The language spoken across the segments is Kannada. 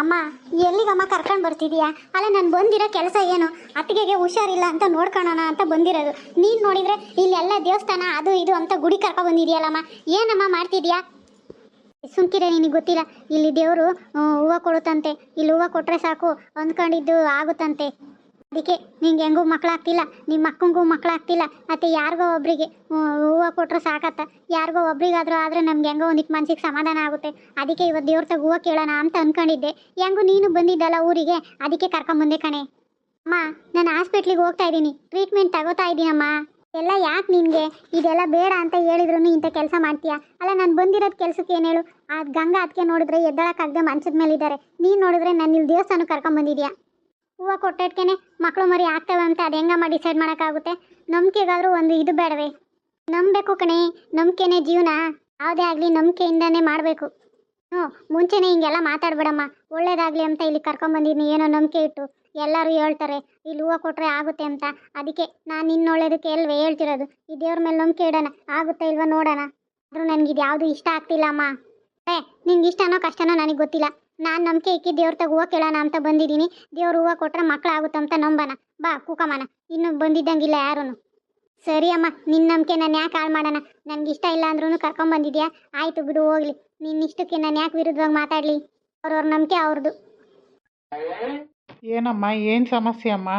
ಅಮ್ಮ, ಎಲ್ಲಿಗಮ್ಮ ಕರ್ಕೊಂಡು ಬರ್ತಿದೀಯಾ? ಅಲ್ಲ, ನಾನು ಬಂದಿರೋ ಕೆಲಸ ಏನು? ಅತ್ತಿಗೆಗೆ ಹುಷಾರಿಲ್ಲ ಅಂತ ನೋಡ್ಕೊಳ್ಳೋಣ ಅಂತ ಬಂದಿರೋದು. ನೀನು ನೋಡಿದರೆ ಇಲ್ಲೆಲ್ಲ ದೇವಸ್ಥಾನ ಅದು ಇದು ಅಂತ ಗುಡಿ ಕರ್ಕೊ ಬಂದಿದೆಯಲ್ಲಮ್ಮ? ಏನಮ್ಮ ಮಾಡ್ತಿದ್ಯಾ? ಸುಮ್ಕಿರೆ ನಿನಗೆ ಗೊತ್ತಿಲ್ಲ, ಇಲ್ಲಿ ದೇವರು ಹೂವು ಕೊಡುತ್ತಂತೆ. ಇಲ್ಲಿ ಹೂವು ಕೊಟ್ಟರೆ ಸಾಕು ಅಂದ್ಕೊಂಡಿದ್ದು ಆಗುತ್ತಂತೆ. ಅದಕ್ಕೆ ನಿಂಗೆ ಹೆಂಗೂ ಮಕ್ಕಳಾಗ್ತಿಲ್ಲ ನಿಮ್ಮ ಮಕ್ಕಂಗೂ ಮಕ್ಕಳಾಗ್ತಿಲ್ಲ ಮತ್ತು ಯಾರಿಗೋ ಒಬ್ಬರಿಗೆ ಹೂವು ಕೊಟ್ಟರೆ ಸಾಕತ್ತ, ಯಾರಿಗೋ ಒಬ್ರಿಗಾದ್ರೂ ಆದರೆ ನಮ್ಗೆ ಹೆಂಗೋ ಒಂದಿಟ್ಟು ಮನ್ಸಿಗೆ ಸಮಾಧಾನ ಆಗುತ್ತೆ. ಅದಕ್ಕೆ ಇವತ್ತು ದೇವ್ರ ತಗ ಹೂವು ಕೇಳೋಣ ಅಂತ ಅಂದ್ಕೊಂಡಿದ್ದೆ ಹೆಂಗೂ ನೀನು ಬಂದಿದ್ದಲ್ಲ ಊರಿಗೆ? ಅದಕ್ಕೆ ಕರ್ಕೊಂಬಂದೆ ಕಣೆ. ಅಮ್ಮ, ನಾನು ಹಾಸ್ಪಿಟ್ಲಿಗೆ ಹೋಗ್ತಾ ಇದ್ದೀನಿ. ಟ್ರೀಟ್ಮೆಂಟ್ ತಗೋತಾ ಇದ್ದೀನಮ್ಮ ಎಲ್ಲ ಯಾಕೆ ನಿನಗೆ? ಇದೆಲ್ಲ ಬೇಡ ಅಂತ ಹೇಳಿದ್ರು ಇಂಥ ಕೆಲಸ ಮಾಡ್ತೀಯಾ? ಅಲ್ಲ, ನಾನು ಬಂದಿರೋದು ಕೆಲಸಕ್ಕೆ ಏನು ಹೇಳು? ಆ ಗಂಗಾ ಅದಕ್ಕೆ ನೋಡಿದ್ರೆ ಎದ್ದಳಕ್ಕಾಗದೆ ಮಂಚದ ಮೇಲೆ ಇದ್ದಾರೆ ನೀನು ನೋಡಿದ್ರೆ ನಾನು ಇಲ್ಲಿ ದೇವಸ್ಥಾನಕ್ಕೆ ಕರ್ಕೊಂಬಂದಿದ್ಯಾ? ಹೂವು ಕೊಟ್ಟಿಟ್ಕೇನೆ ಮಕ್ಕಳು ಮರಿ ಆಗ್ತವೆ ಅಂತ ಅದು ಹೆಂಗಮ್ಮ ಡಿಸೈಡ್ ಮಾಡೋಕ್ಕಾಗುತ್ತೆ? ನಂಬಿಕೆಗಾದ್ರೂ ಒಂದು ಇದು ಬೇಡವೆ. ನಂಬಬೇಕು ಕಣೆ, ನಂಬಿಕೆನೇ ಜೀವನ. ಯಾವುದೇ ಆಗಲಿ ನಂಬಿಕೆಯಿಂದನೇ ಮಾಡಬೇಕು. ಹ್ಞೂ, ಮುಂಚೆನೇ ಹಿಂಗೆಲ್ಲ ಮಾತಾಡ್ಬೇಡಮ್ಮ. ಒಳ್ಳೇದಾಗಲಿ ಅಂತ ಇಲ್ಲಿ ಕರ್ಕೊಂಬಂದಿದ್ದೀನಿ ಏನೋ ನಂಬಿಕೆ ಇಟ್ಟು. ಎಲ್ಲರೂ ಹೇಳ್ತಾರೆ, ಇಲ್ಲಿ ಹೂವು ಕೊಟ್ಟರೆ ಆಗುತ್ತೆ ಅಂತ. ಅದಕ್ಕೆ ನಾನು ನಿನ್ನ ಒಳ್ಳೇದಕ್ಕೆ ಎಲ್ವೇ ಹೇಳ್ತಿರೋದು? ಈ ದೇವ್ರ ಮೇಲೆ ನಂಬಿಕೆ ಇಡೋಣ. ಆಗುತ್ತೆ ಇಲ್ವಾ ನೋಡೋಣ. ಆದರೂ ನನಗಿದು ಯಾವುದು ಇಷ್ಟ ಆಗ್ತಿಲ್ಲಮ್ಮ ಏ ನಿಂಗೆ ಇಷ್ಟನೋ ಕಷ್ಟನೋ ನನಗೆ ಗೊತ್ತಿಲ್ಲ. ನಾನು ನಂಬಿಕೆ ಇಕ್ಕಿ ದೇವ್ರ ತಗ ಹೂವು ಕೇಳೋಣ ಅಂತ ಬಂದಿದ್ದೀನಿ ದೇವ್ರ ಹೂವು ಕೊಟ್ಟರೆ ಅಂತ ನಂಬಣ. ಬಾ ಕೂಕಮ್ಮನ. ಇನ್ನು ಬಂದಿದ್ದಂಗಿಲ್ಲ ಯಾರೂ ಸರಿ ಅಮ್ಮ ನಿನ್ನ ನಂಬಿಕೆ ನಾನು ಯಾಕೆ ಹಾಳು ಮಾಡೋಣ? ನನಗೆ ಇಷ್ಟ ಇಲ್ಲ ಅಂದ್ರೂ ಕರ್ಕೊಂಬಂದಿದ್ಯಾ ಆಯಿತು ಬಿಡು ಹೋಗ್ಲಿ. ನಿನ್ನಿಷ್ಟಕ್ಕೆ ನಾನು ಯಾಕೆ ವಿರುದ್ಧವಾಗಿ ಮಾತಾಡಲಿ? ಅವ್ರವ್ರ ನಂಬಿಕೆ ಅವ್ರದ್ದು ಏನಮ್ಮ ಏನು ಸಮಸ್ಯೆ ಅಮ್ಮ?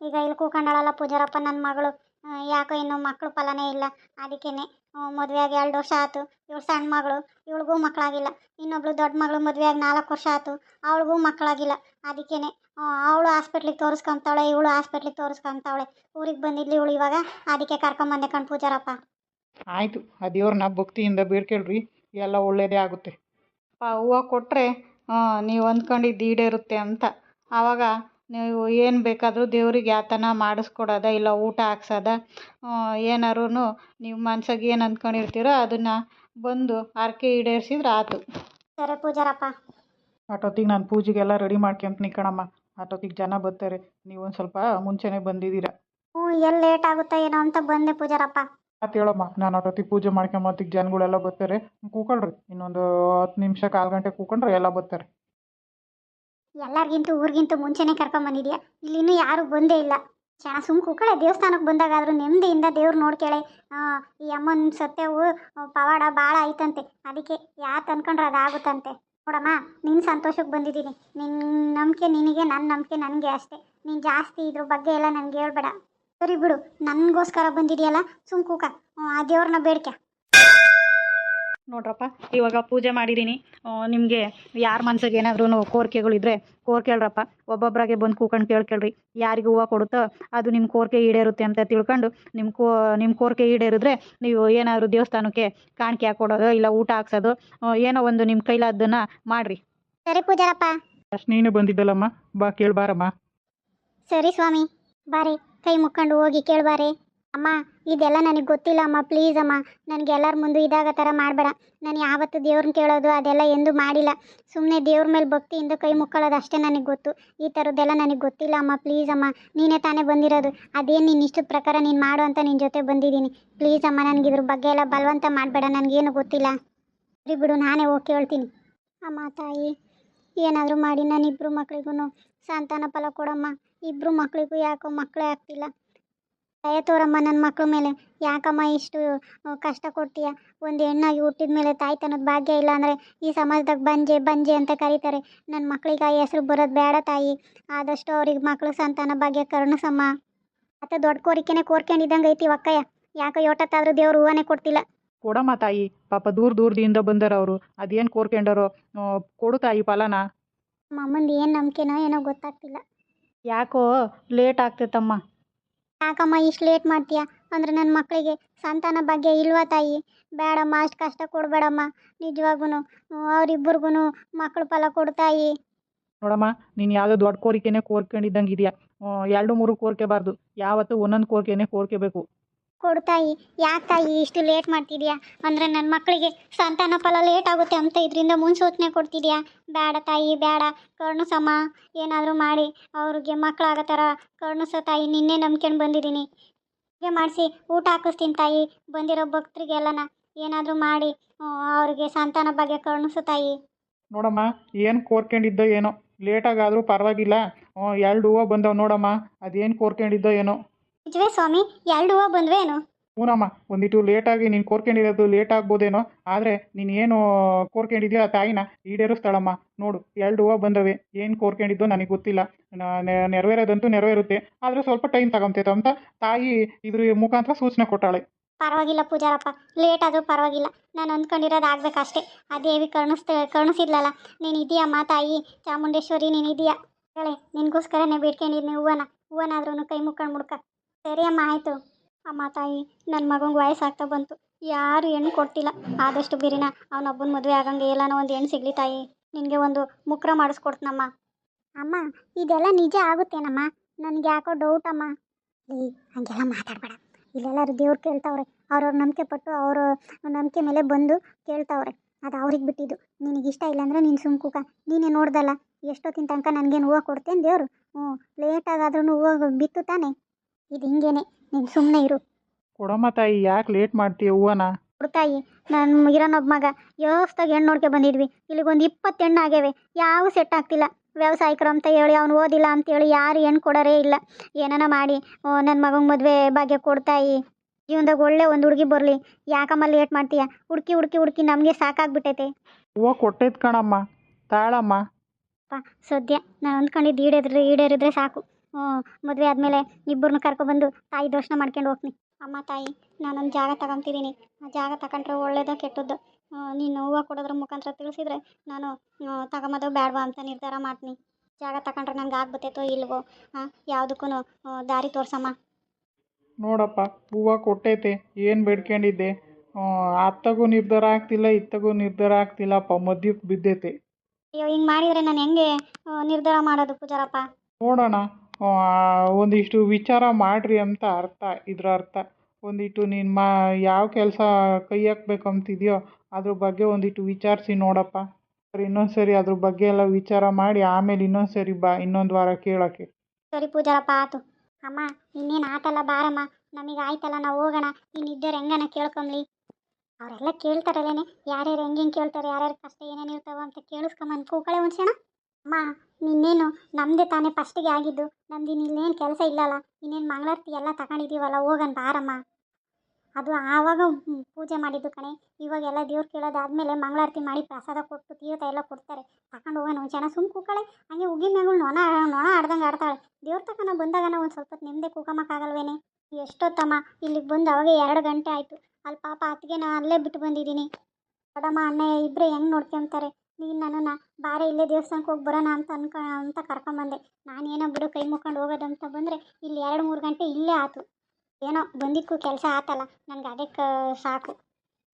ಈಗ ಇಲ್ಲಿ ಕೂಕೊಂಡಾಳಲ್ಲ ಪೂಜಾರಪ್ಪ ನನ್ನ ಮಗಳು. ಯಾಕೋ ಇನ್ನು ಮಕ್ಕಳು ಫಲನೇ ಇಲ್ಲ. ಅದಕ್ಕೇನೆ. ಮದುವೆಯಾಗಿ ಎರಡು ವರ್ಷ ಆಯ್ತು ಇವಳು ಸಣ್ಣ ಮಗಳು. ಇವಳಿಗೂ ಮಕ್ಕಳಾಗಿಲ್ಲ. ಇನ್ನೊಬ್ಳು ದೊಡ್ಡ ಮಗಳು ಮದುವೆಯಾಗಿ ನಾಲ್ಕು ವರ್ಷ ಆಯ್ತು ಅವಳಿಗೂ ಮಕ್ಕಳಾಗಿಲ್ಲ. ಅದಕ್ಕೇನೆ ಅವಳು ಹಾಸ್ಪಿಟ್ಲಿಗೆ ತೋರಿಸ್ಕೊಂತಾವಳೆ ಇವಳು ಹಾಸ್ಪಿಟ್ಲಿಗೆ ತೋರಿಸ್ಕೊಂತಾವಳೆ ಊರಿಗೆ ಬಂದಿದ್ಲಿ ಇವಳು ಇವಾಗ. ಅದಕ್ಕೆ ಕರ್ಕೊಂಬಂದೆ ಕಣ್ ಪೂಜಾರಪ್ಪ. ಆಯಿತು, ಆ ದೇವ್ರನ್ನ ಭಕ್ತಿಯಿಂದ ಬೇಡ್ಕೇಳ್ರಿ. ಎಲ್ಲ ಒಳ್ಳೆಯದೇ ಆಗುತ್ತೆ. ಹೂವು ಕೊಟ್ಟರೆ ನೀವು ಅಂದ್ಕೊಂಡಿದ್ದು ಈಡೇರುತ್ತೆ ಅಂತ. ಆವಾಗ ನೀವು ಏನು ಬೇಕಾದರೂ ದೇವ್ರಿಗೆ ಯಾತನ ಮಾಡಿಸ್ಕೊಡೋದ ಇಲ್ಲ ಊಟ ಹಾಕ್ಸೋದ ಏನಾದ್ರೂ ನೀವು ಮನ್ಸಾಗ ಏನು ಅಂದ್ಕೊಂಡಿರ್ತೀರೋ ಅದನ್ನು ಬಂದು ಹರಕೆ ಈಡೇರ್ಸಿದ್ರೆ ಆಯ್ತು ಸರಿ ಪೂಜಾರಪ್ಪ. ಅಷ್ಟೊತ್ತಿಗೆ ನಾನು ಪೂಜೆಗೆಲ್ಲ ರೆಡಿ ಮಾಡ್ಕೊಂತೀನಿ ಕಣಮ್ಮ. ಅಷ್ಟೊತ್ತಿಗೆ ಜನ ಬರ್ತಾರೆ. ನೀವು ಒಂದು ಸ್ವಲ್ಪ ಮುಂಚೆನೇ ಬಂದಿದ್ದೀರ. ಹ್ಞೂ ಎಲ್ಲಿ ಲೇಟ್ ಆಗುತ್ತೆ ಏನೋ ಅಂತ ಬಂದೆ ಪೂಜಾರಪ್ಪ. ಅಂತ ಹೇಳಮ್ಮ ನಾನು ಅಷ್ಟೊತ್ತಿಗೆ ಪೂಜೆ ಮಾಡ್ಕೊಂಬತ್ತಿಗೆ ಜನಗಳೆಲ್ಲ ಬರ್ತಾರೆ. ಕೂಕೊಳ್ರಿ ಇನ್ನೊಂದು ಹತ್ತು ನಿಮಿಷ ಕಾಲು ಗಂಟೆ ಕೂಕೊಂಡ್ರೆ ಎಲ್ಲ ಬರ್ತಾರೆ. ಎಲ್ಲರಿಗಿಂತೂ ಊರಿಗಿಂತೂ ಮುಂಚೆನೇ ಕರ್ಕೊಂಬಂದಿದ್ಯಾ ಇಲ್ಲಿ ಇನ್ನೂ ಯಾರೂ ಬಂದೇ ಇಲ್ಲ. ಚೆನ್ನ ಸುಮ್ ಕೂಕಳೆ ದೇವಸ್ಥಾನಕ್ಕೆ ಬಂದಾಗಾದ್ರೂ ನೆಮ್ಮದಿಯಿಂದ ದೇವ್ರು ನೋಡ್ಕೇಳೆ ಈ ಅಮ್ಮನ ಸತ್ಯವು ಪವಾಡ ಭಾಳ ಐತಂತೆ ಅದಕ್ಕೆ ಯಾತ್ ಅನ್ಕೊಂಡ್ರೆ ಅದಾಗುತ್ತಂತೆ? ನೋಡಮ್ಮ ನಿನ್ನ ಸಂತೋಷಕ್ಕೆ ಬಂದಿದ್ದೀನಿ. ನಿನ್ನ ನಂಬಿಕೆ ನಿನಗೆ ನನ್ನ ನಂಬಿಕೆ ನನಗೆ ಅಷ್ಟೇ. ನೀನು ಜಾಸ್ತಿ ಇದ್ರ ಬಗ್ಗೆ ಎಲ್ಲ ನನಗೆ ಹೇಳ್ಬೇಡ. ಸರಿ ಬಿಡು, ನನಗೋಸ್ಕರ ಬಂದಿದೆಯಲ್ಲ? ಸುಮ್ ಕೂಕ. ಆ ದೇವ್ರನ್ನ ಬೇಡ್ಕೆ ನೋಡ್ರಪ್ಪ ಇವಾಗ ಪೂಜೆ ಮಾಡಿದ್ದೀನಿ ನಿಮಗೆ ಯಾರ ಮನ್ಸಿಗೆ ಏನಾದ್ರೂ ಕೋರಿಕೆಗಳಿದ್ರೆ ಕೋರ್ಕೇಳ್ರಪ್ಪ ಒಬ್ಬೊಬ್ಬರಾಗೆ ಬಂದು ಕೂಕೊಂಡು ಕೇಳ್ಕೇಳ್ರಿ ಯಾರಿಗೆ ಹೂವು ಕೊಡುತ್ತೋ ಅದು ನಿಮ್ಮ ಕೋರಿಕೆ ಈಡೇರುತ್ತೆ ಅಂತ ತಿಳ್ಕೊಂಡು ನಿಮ್ಮ ಕೋ ನಿಮ್ಮ ಕೋರಿಕೆ ಈಡೇರಿದ್ರೆ ನೀವು ಏನಾದರೂ ದೇವಸ್ಥಾನಕ್ಕೆ ಕಾಣಿಕೆ ಹಾಕೊಡೋದು ಇಲ್ಲ ಊಟ ಹಾಕ್ಸೋದು ಏನೋ ಒಂದು ನಿಮ್ಮ ಕೈಲಾದ್ದನ್ನು ಮಾಡಿರಿ. ಸರಿ ಪೂಜಾರಪ್ಪ. ಅಷ್ಟು ನೀನು ಬಂದಿದ್ದಲ್ಲಮ್ಮ ಬಾ ಕೇಳಬಾರಮ್ಮ ಸರಿ ಸ್ವಾಮಿ ಬಾರಿ. ಕೈ ಮುಕ್ಕೊಂಡು ಹೋಗಿ ಕೇಳ್ಬಾರಿ ಅಮ್ಮ, ಇದೆಲ್ಲ ನನಗೆ ಗೊತ್ತಿಲ್ಲ ಅಮ್ಮ ಪ್ಲೀಸ್ ಅಮ್ಮ. ನನಗೆ ಎಲ್ಲರ ಮುಂದೆ ಇದಾಗೋ ಥರ ಮಾಡಬೇಡ. ನಾನು ಯಾವತ್ತು ದೇವ್ರನ್ನ ಕೇಳೋದು ಅದೆಲ್ಲ ಎಂದೂ ಮಾಡಿಲ್ಲ. ಸುಮ್ಮನೆ ದೇವ್ರ ಮೇಲೆ ಭಕ್ತಿಯಿಂದ ಕೈ ಮುಕ್ಕೊಳ್ಳೋದು ಅಷ್ಟೇ ನನಗೆ ಗೊತ್ತು. ಈ ಥರದ್ದೆಲ್ಲ ನನಗೆ ಗೊತ್ತಿಲ್ಲ ಅಮ್ಮ ಪ್ಲೀಸ್ ಅಮ್ಮ. ನೀನೇ ತಾನೇ ಬಂದಿರೋದು. ಅದೇನು ನಿನ್ನ ಇಷ್ಟದ ಪ್ರಕಾರ ನೀನು ಮಾಡು ಅಂತ ನಿನ್ನ ಜೊತೆ ಬಂದಿದ್ದೀನಿ. ಪ್ಲೀಸ್ ಅಮ್ಮ, ನನಗೆ ಇದ್ರ ಬಗ್ಗೆ ಎಲ್ಲ ಬಲವಂತ ಮಾಡಬೇಡ. ನನಗೇನು ಗೊತ್ತಿಲ್ಲ. ಸರಿ ಬಿಡು, ನಾನೇ ಹೋಗಿ ಕೇಳ್ತೀನಿ. ಅಮ್ಮ, ತಾಯಿ, ಏನಾದರೂ ಮಾಡಿ ನಾನು ಇಬ್ಬರು ಮಕ್ಳಿಗೂ ಸಂತಾನ ಫಲ ಕೊಡಮ್ಮ. ಇಬ್ಬರು ಮಕ್ಕಳಿಗೂ ಯಾಕೋ ಮಕ್ಕಳೇ ಆಗ್ತಿಲ್ಲ. ದಯ ತೋರಮ್ಮ ನನ್ನ ಮಕ್ಳ ಮೇಲೆ ಯಾಕಮ್ಮ ಇಷ್ಟು ಕಷ್ಟ ಕೊಡ್ತೀಯ? ಒಂದು ಹೆಣ್ಣಾಗಿ ಹುಟ್ಟಿದ ಮೇಲೆ ತಾಯ್ತನದ ಭಾಗ್ಯ ಇಲ್ಲ ಅಂದರೆ ಈ ಸಮಾಜದಾಗ ಬಂಜೆ ಬಂಜೆ ಅಂತ ಕರೀತಾರೆ. ನನ್ನ ಮಕ್ಳಿಗೆ ಆ ಹೆಸರು ಬರೋದು ಬೇಡ ತಾಯಿ. ಆದಷ್ಟು ಅವ್ರಿಗೆ ಮಕ್ಳ ಸಂತಾನ ಭಾಗ್ಯ ಕರುಣಿಸಮ್ಮ. ಮತ್ತೆ ದೊಡ್ಡ ಕೋರಿಕೆನೆ ಕೋರ್ಕೊಂಡಿದ್ದಂಗೆ ಐತಿ ಒಕ್ಕಯ್ಯ. ಯಾಕೆ ಯೋಟತ್ತಾದ್ರೂ ದೇವ್ರು ಹೂವನೇ ಕೊಡ್ತಿಲ್ಲ. ಕೊಡಮ್ಮ ತಾಯಿ. ಪಾಪ ದೂರ ದೂರದಿಂದ ಬಂದರು ಅವರು. ಅದೇನು ಕೋರ್ಕೊಂಡಾರೋ ಕೊಡು ತಾಯಿ ಫಲನ. ಅಮ್ಮಂದು ಏನು ನಂಬಿಕೆನೋ ಏನೋ ಗೊತ್ತಾಗ್ತಿಲ್ಲ. ಯಾಕೋ ಲೇಟ್ ಆಗ್ತೈತಮ್ಮ. ಯಾಕಮ್ಮ ಇಷ್ಟು ಲೇಟ್ ಮಾಡ್ತೀಯ? ಅಂದ್ರೆ ನನ್ನ ಮಕ್ಕಳಿಗೆ ಸಂತಾನ ಬಗ್ಗೆ ಇಲ್ವಾ ತಾಯಿ? ಬೇಡಮ್ಮ ಅಷ್ಟು ಕಷ್ಟ ಕೊಡಬೇಡಮ್ಮ. ನಿಜವಾಗೂ ಅವರಿಬ್ಬರಿಗೂ ಮಕ್ಕಳು ಫಲ ಕೊಡ್ತಾಯಿ ನೋಡಮ್ಮ, ನೀನು ಯಾವುದೋ ದೊಡ್ಡ ಕೋರಿಕೆನೇ ಕೋರ್ಕೊಂಡಿದ್ದಂಗೆ ಇದೆಯಾ. ಎರಡು ಮೂರು ಕೋರ್ಕೆಬಾರ್ದು ಯಾವತ್ತೂ ಒಂದೊಂದು ಕೋರಿಕೆನೇ ಕೋರ್ಕೆಬೇಕು ಕೊಡು ತಾಯಿ, ಯಾಕೆ ತಾಯಿ ಇಷ್ಟು ಲೇಟ್ ಮಾಡ್ತಿದ್ಯಾ? ಅಂದರೆ ನನ್ನ ಮಕ್ಕಳಿಗೆ ಸಂತಾನ ಫಲ ಲೇಟ್ ಆಗುತ್ತೆ ಅಂತ ಇದರಿಂದ ಮುನ್ಸೂಚನೆ ಕೊಡ್ತಿದ್ಯಾ? ಬೇಡ ತಾಯಿ, ಬೇಡ. ಕರ್ಣಸಮ್ಮ ಏನಾದರೂ ಮಾಡಿ. ಅವ್ರಿಗೆ ಮಕ್ಕಳಾಗೋ ಥರ ಕರ್ಣಸ ತಾಯಿ, ನಿನ್ನೆ ನಂಬ್ಕೊಂಡು ಬಂದಿದ್ದೀನಿ. ಹೀಗೆ ಮಾಡಿಸಿ ಊಟ ಹಾಕಿಸ್ತೀನಿ ತಾಯಿ. ಬಂದಿರೋ ಭಕ್ತರಿಗೆಲ್ಲನ ಏನಾದರೂ ಮಾಡಿ. ಅವ್ರಿಗೆ ಸಂತಾನ ಬಗ್ಗೆ ಕರ್ಣಸ ತಾಯಿ. ನೋಡಮ್ಮ, ಏನು ಕೋರ್ಕೊಂಡಿದ್ದೋ ಏನೋ. ಲೇಟಾಗಾದರೂ ಪರವಾಗಿಲ್ಲ. ಎರಡು ಹೂವು ಬಂದವು ನೋಡಮ್ಮ. ಅದೇನು ಕೋರ್ಕೊಂಡಿದ್ದೋ ಏನೋ. ನಿಜವೇ ಸ್ವಾಮಿ ಎರಡು ಹೂವು ಬಂದ್ವೇನು? ಹ್ಞೂನಮ್ಮ ಒಂದಿಟ್ಟು ಲೇಟಾಗಿ ನೀನು ಕೋರ್ಕೊಂಡಿರೋದು ಲೇಟ್ ಆಗ್ಬೋದೇನೋ ಆದರೆ ನೀನು ಏನು ಕೋರ್ಕೊಂಡಿದ್ಯೋ ಆ ತಾಯಿನ ಈಡೇರಿಸ್ತಾಳಮ್ಮ ನೋಡು ಎರಡು ಹೂವು ಬಂದವೆ. ಏನು ಕೋರ್ಕೊಂಡಿದ್ದೋ ನನಗೆ ಗೊತ್ತಿಲ್ಲ. ನ- ನೆರವೇರೋದಂತೂ ನೆರವೇರುತ್ತೆ. ಆದರೆ ಸ್ವಲ್ಪ ಟೈಮ್ ತಗೊಂತೈತೆ ಅಂತ ತಾಯಿ ಇದ್ರ ಮುಖಾಂತರ ಸೂಚನೆ ಕೊಟ್ಟಾಳೆ. ಪರವಾಗಿಲ್ಲ ಪೂಜಾರಪ್ಪ ಲೇಟ್ ಆದರೂ ಪರವಾಗಿಲ್ಲ. ನಾನು ಅಂದ್ಕೊಂಡಿರೋದು ಆಗ್ಬೇಕಷ್ಟೇ. ಆ ದೇವಿ ಕರುಣಿಸ್ತ ಕರುಣಿಸಿದ್ಲಲ್ಲ ನೀನು ಇದೆಯಮ್ಮ ತಾಯಿ? ಚಾಮುಂಡೇಶ್ವರಿ ನೀನು ಇದೆಯಾ ನಿನಗೋಸ್ಕರ ನಿನಗೋಸ್ಕರನೇ ಬೇಡ್ಕೊಂಡಿದ್ನಿ ಹೂವನ. ಹೂವನಾದ್ರೂ ಕೈ ಮುಕ್ಕೊಂಡು ಮುಡ್ಕ. ಸರಿ ಅಮ್ಮ, ಆಯಿತು. ಅಮ್ಮ, ತಾಯಿ ನನ್ನ ಮಗಂಗೆ ವಯಸ್ಸಾಗ್ತಾ ಬಂತು. ಯಾರು ಹೆಣ್ಣು ಕೊಟ್ಟಿಲ್ಲ. ಆದಷ್ಟು ಬಿರಿನ ಅವನೊಬ್ಬನ ಮದುವೆ ಆಗಂಗೆ ಎಲ್ಲಾನೋ ಒಂದು ಹೆಣ್ಣು ಸಿಗಲಿ ತಾಯಿ. ನಿನಗೆ ಒಂದು ಮುಕ್ರ ಮಾಡಿಸ್ಕೊಡ್ತೀನಮ್ಮ. ಅಮ್ಮ, ಇದೆಲ್ಲ ನಿಜ ಆಗುತ್ತೇನಮ್ಮ? ನನಗೆ ಯಾಕೋ ಡೌಟ್ ಅಮ್ಮ. ಈ ಹಂಗೆಲ್ಲ ಮಾತಾಡಬೇಡ. ಇಲ್ಲೆಲ್ಲರೂ ದೇವ್ರು ಕೇಳ್ತಾವ್ರೆ. ಅವ್ರವ್ರ ನಂಬಿಕೆ ಪಟ್ಟು ಅವರ ನಂಬಿಕೆ ಮೇಲೆ ಬಂದು ಕೇಳ್ತಾವ್ರೆ. ಅದು ಅವ್ರಿಗೆ ಬಿಟ್ಟಿದ್ದು. ನಿನಗೆ ಇಷ್ಟ ಇಲ್ಲ ಅಂದರೆ ನೀನು ಸುಮ್ ಕೂಕ. ನೀನೇ ನೋಡ್ದಲ್ಲ. ಎಷ್ಟೊತ್ತಿನ ತನಕ ನನಗೇನು ಹೂವು ಕೊಡ್ತೇನೆ ದೇವರು? ಹ್ಞೂ ಲೇಟಾಗಾದ್ರೂ ಹೂವು ಬಿತ್ತು ತಾನೆ. ಇದು ಹಿಂಗೇನೆ. ನೀನು ಸುಮ್ಮನೆ ಇರು. ಕೊಡಮ್ಮ ತಾಯಿ ಯಾಕೆ ಲೇಟ್ ಮಾಡ್ತೀಯ ಹೂವನ? ಕೊಡ್ತಾಯಿ ನನ್ನ ಇರೋನೊಬ್ಬ ಮಗ. ಯೋಸ್ತಾಗ ಹೆಣ್ಣು ನೋಡ್ಕೆ ಬಂದಿದ್ವಿ. ಇಲ್ಲಿಗೊಂದು ಇಪ್ಪತ್ತು ಹೆಣ್ಣು ಆಗ್ಯಾವೆ. ಯಾವ ಸೆಟ್ ಆಗ್ತಿಲ್ಲ. ವ್ಯವಸಾಯಿಕರು ಅಂತ ಹೇಳಿ ಅವ್ನು ಓದಿಲ್ಲ ಅಂತ ಹೇಳಿ ಯಾರು ಹೆಣ್ಣು ಕೊಡೋರೇ ಇಲ್ಲ. ಏನಾನ ಮಾಡಿ. ನನ್ನ ಮಗಂಗೆ ಮದುವೆ ಭಾಗ್ಯ ಕೊಡ್ತಾಯಿ ಜೀವನದಾಗ ಒಳ್ಳೆ ಒಂದು ಹುಡುಗಿ ಬರಲಿ. ಯಾಕಮ್ಮ ಲೇಟ್ ಮಾಡ್ತೀಯ? ಹುಡುಕಿ ಹುಡುಕಿ ಹುಡುಕಿ ನಮಗೆ ಸಾಕಾಗ್ಬಿಟ್ಟೈತೆ. ಹೂವು ಕೊಟ್ಟೈತೆ ಕಣಮ್ಮ. ತಾಳಮ್ಮ. ಅಪ್ಪ ಸದ್ಯ ನಾನು ಅಂದ್ಕೊಂಡಿದ್ದು ಈಡೇರಿದ್ರೆ ಈಡೇರಿದ್ರೆ ಸಾಕು. ಮದುವೆ ಆದಮೇಲೆ ಇಬ್ಬರನ್ನ ಕರ್ಕೊಬಂದು ತಾಯಿ ದರ್ಶನ ಮಾಡ್ಕೊಂಡು ಹೋಗ್ತೀನಿ. ಅಮ್ಮ ತಾಯಿ ನಾನೊಂದು ಜಾಗ ತಗೊಂತಿದ್ದೀನಿ. ಆ ಜಾಗ ತಗೊಂಡ್ರೆ ಒಳ್ಳೇದೋ ಕೆಟ್ಟದ್ದು ನೀನು ಹೂವು ಕೊಡೋದ್ರ ಮುಖಾಂತರ ತಿಳಿಸಿದ್ರೆ ನಾನು ತಗೊಂಬೋದು ಬೇಡವಾ ಅಂತ ನಿರ್ಧಾರ ಮಾಡ್ತೀನಿ. ಜಾಗ ತಗೊಂಡ್ರೆ ನನಗೆ ಆಗ್ಬಿಟ್ಟೈತೋ ಇಲ್ವೋ ಹಾಂ ಯಾವುದಕ್ಕೂ ದಾರಿ ತೋರ್ಸಮ್ಮ. ನೋಡಪ್ಪ ಹೂವು ಕೊಟ್ಟೈತೆ ಏನು ಬೇಡ್ಕೊಂಡಿದ್ದೆ? ಅತ್ತಗೂ ನಿರ್ಧಾರ ಆಗ್ತಿಲ್ಲ ಇತ್ತಗೂ ನಿರ್ಧಾರ ಆಗ್ತಿಲ್ಲಪ್ಪ ಮಧ್ಯಕ್ಕೆ ಬಿದ್ದೈತೆ. ಅಯ್ಯೋ ಹಿಂಗೆ ಮಾಡಿದರೆ ನಾನು ಹೆಂಗೆ ನಿರ್ಧಾರ ಮಾಡೋದು ಪೂಜಾರಪ್ಪ? ನೋಡೋಣ ಒಂದಿಷ್ಟು ವಿಚಾರ ಮಾಡಿರಿ ಅಂತ ಅರ್ಥ, ಇದರ ಅರ್ಥ. ಒಂದಿಷ್ಟು ನೀನು ಮಾ, ಯಾವ ಕೆಲಸ ಕೈ ಹಾಕ್ಬೇಕು ಅಂತಿದೆಯೋ, ಅದ್ರ ಬಗ್ಗೆ ಒಂದಿಷ್ಟು ವಿಚಾರಿಸಿ ನೋಡಪ್ಪ. ಇನ್ನೊಂದು ಸರಿ ಅದ್ರ ಬಗ್ಗೆ ಎಲ್ಲ ವಿಚಾರ ಮಾಡಿ, ಆಮೇಲೆ ಇನ್ನೊಂದು ಸರಿ ಬಾ, ಇನ್ನೊಂದು ವಾರ ಕೇಳೋಕ್ಕೆ. ಸರಿ ಪೂಜಾರಪ್ಪ, ಆತು. ಅಮ್ಮ, ಇನ್ನೇನು ಆತಲ್ಲ ಬಾರಮ್ಮ, ನಮಗೆ ಆಯ್ತಲ್ಲ, ನಾವು ಹೋಗೋಣ. ನೀನು ಇದ್ದೋರು ಹೆಂಗನ ಕೇಳ್ಕೊಂಬ್ಲಿ? ಅವರೆಲ್ಲ ಕೇಳ್ತಾರಲ್ಲೇನೆ, ಯಾರ್ಯಾರು ಹೆಂಗೆ ಹೆಂಗೆ ಕೇಳ್ತಾರೆ, ಯಾರ್ಯಾರ ಕಷ್ಟ ಏನೇನು ಇರ್ತಾವ ಅಂತ ಕೇಳಿಸ್ಕೊಂಬಂದು ಕೂಕಳೆ ಉಣ್ಸೋಣ ಅಮ್ಮ ನಿನ್ನೇನು ನಮ್ಮದೇ ತಾನೇ ಫಸ್ಟಿಗೆ ಆಗಿದ್ದು? ನಮ್ದು ಇನ್ನೇನು ಕೆಲಸ ಇಲ್ಲಲ್ಲ? ಇನ್ನೇನು ಮಂಗಳಾರತಿ ಎಲ್ಲ ತಗೊಂಡಿದ್ದೀವಲ್ಲ ಹೋಗನ್ ಬಾರಮ್ಮ. ಅದು ಆವಾಗ ಪೂಜೆ ಮಾಡಿದ್ದು ಕಣೆ. ಇವಾಗೆಲ್ಲ ದೇವ್ರು ಕೇಳೋದಾದ್ಮೇಲೆ ಮಂಗಳಾರತಿ ಮಾಡಿ ಪ್ರಸಾದ ಕೊಟ್ಟು ತೀರ್ಥ ಎಲ್ಲ ಕೊಡ್ತಾರೆ. ತಗೊಂಡು ಹೋಗೋಣ ಒಂದು ಜನ ಸುಮ್ಮ ಕೂಕಳೆ. ಹಂಗೆ ಉಗಿ ಮ್ಯಾಗಳು ನೊಣ ನೊಣ ಆಡ್ದಂಗೆ ಆಡ್ತಾಳೆ. ದೇವ್ರ ತಕನ ಬಂದಾಗನ ಒಂದು ಸ್ವಲ್ಪ ಹೊತ್ತು ನೆಮ್ಮದಿ ಕೂಕಮ್ಮಕ್ಕಾಗಲ್ವೇನೆ ಎಷ್ಟೊತ್ತಮ್ಮ, ಇಲ್ಲಿಗೆ ಬಂದು ಅವಾಗ ಎರಡು ಗಂಟೆ ಆಯಿತು. ಅಲ್ಲಿ ಪಾಪ ಅತ್ತಿಗೆ ನಾನು ಅಲ್ಲೇ ಬಿಟ್ಟು ಬಂದಿದ್ದೀನಿ. ದೊಡ್ಡಮ್ಮ ಅಣ್ಣ ಇಬ್ಬರೇ ಹೆಂಗೆ ನೋಡ್ಕೊಂತಾರೆ? ನೀನು ನನ್ನನ್ನು ಬಾರೆ ಇಲ್ಲೇ ದೇವಸ್ಥಾನಕ್ಕೆ ಹೋಗಿ ಬರೋಣ ಅಂತ ಅನ್ಕ, ಅಂತ ಕರ್ಕೊಂಬಂದೆ. ನಾನೇನೋ ಬಿಡು ಕೈ ಮುಕ್ಕೊಂಡು ಹೋಗೋದಂತ ಬಂದರೆ ಇಲ್ಲಿ ಎರಡು ಮೂರು ಗಂಟೆ ಇಲ್ಲೇ ಆತು. ಏನೋ ಬಂದಿಕ್ಕೂ ಕೆಲಸ ಆತಲ್ಲ, ನನಗೆ ಅದಕ್ಕೆ ಸಾಕು.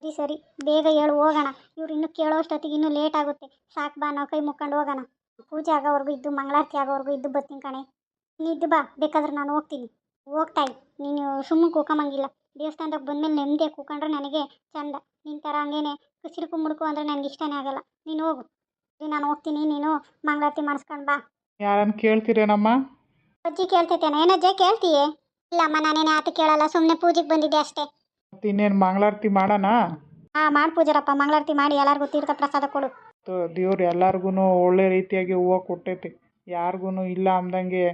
ಸರಿ ಸರಿ, ಬೇಗ ಹೇಳು, ಹೋಗೋಣ. ಇವ್ರು ಇನ್ನೂ ಕೇಳೋಷ್ಟೊತ್ತಿಗೆ ಇನ್ನೂ ಲೇಟ್ ಆಗುತ್ತೆ. ಸಾಕು ಬಾ ನಾವು ಕೈ ಮುಕ್ಕೊಂಡು ಹೋಗೋಣ. ಪೂಜೆ ಆಗೋವರೆಗೂ ಇದ್ದು, ಮಂಗಳಾರತಿ ಆಗೋವರೆಗೂ ಇದ್ದು ಬರ್ತೀನಿ ಕಣೆ. ನೀ ಇದ್ದು ಬಾ, ಬೇಕಾದ್ರೆ ನಾನು ಹೋಗ್ತೀನಿ. ಹೋಗ್ತಾಯಿ ನೀನು ಸುಮ್ಮನೆ ಕೂಕೊಂಬಂಗಿಲ್ಲ. ದೇವಸ್ಥಾನದಾಗ ಬಂದಮೇಲೆ ನೆಮ್ಮದಿಯಾಗಿ ಕೂಕೊಂಡ್ರೆ ನನಗೆ ಚಂದ. ನಿನ್ನ ಥರ ಹಂಗೇನೆ ಕುಸಿರುಕು ಮುಡುಕು ಅಂದರೆ ನನಗೆ ಇಷ್ಟನೇ ಆಗಲ್ಲ. ನೀನು ಹೋಗು. ನಾನು ಹೋಗ್ತೀನಿ ನೀನು ಮಂಗಳಾರತಿ ಮಾಡಿಸ್ಕೊಂಡು ಬಾ. ಯಾರನ್ನು ಕೇಳ್ತೀರೇನಮ್ಮ? ಅಜ್ಜಿ ಕೇಳ್ತೈತೇನೆ? ಏನಜ್ಜ ಕೇಳ್ತೀಯೇ? ಇಲ್ಲಮ್ಮ ನಾನೇನೇ ಆತ ಕೇಳಲ್ಲ ಸುಮ್ಮನೆ ಪೂಜೆಗೆ ಬಂದಿದ್ದೆ ಅಷ್ಟೇ. ಮತ್ತು ಇನ್ನೇನು ಮಂಗಳಾರತಿ ಮಾಡೋಣ? ಹಾ ಮಾಡಿ ಪೂಜಾರಪ್ಪ ಮಂಗಳಾರತಿ ಮಾಡಿ ಎಲ್ಲರಿಗೂ ತೀರ್ಥ ಪ್ರಸಾದ ಕೊಡು. ದೇವ್ರು ಎಲ್ಲರಿಗೂ ಒಳ್ಳೆ ರೀತಿಯಾಗಿ ಹೂವು ಕೊಟ್ಟೈತೆ. ಯಾರಿಗೂ ಇಲ್ಲ ಅಂದಂಗೆ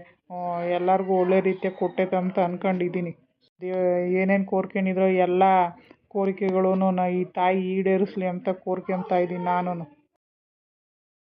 ಎಲ್ಲರಿಗೂ ಒಳ್ಳೆ ರೀತಿಯಾಗಿ ಕೊಟ್ಟೈತೆ ಅಂತ ಅಂದ್ಕೊಂಡಿದ್ದೀನಿ ದೇ ಏನೇನು ಕೋರ್ಕೊಂಡಿದ್ರೋ ಎಲ್ಲ ಕೋರಿಕೆಗಳೂ ಈ ತಾಯಿ ಈಡೇರಿಸ್ಲಿ ಅಂತ ಕೋರ್ಕೊಂತ ಇದೀನಿ ನಾನು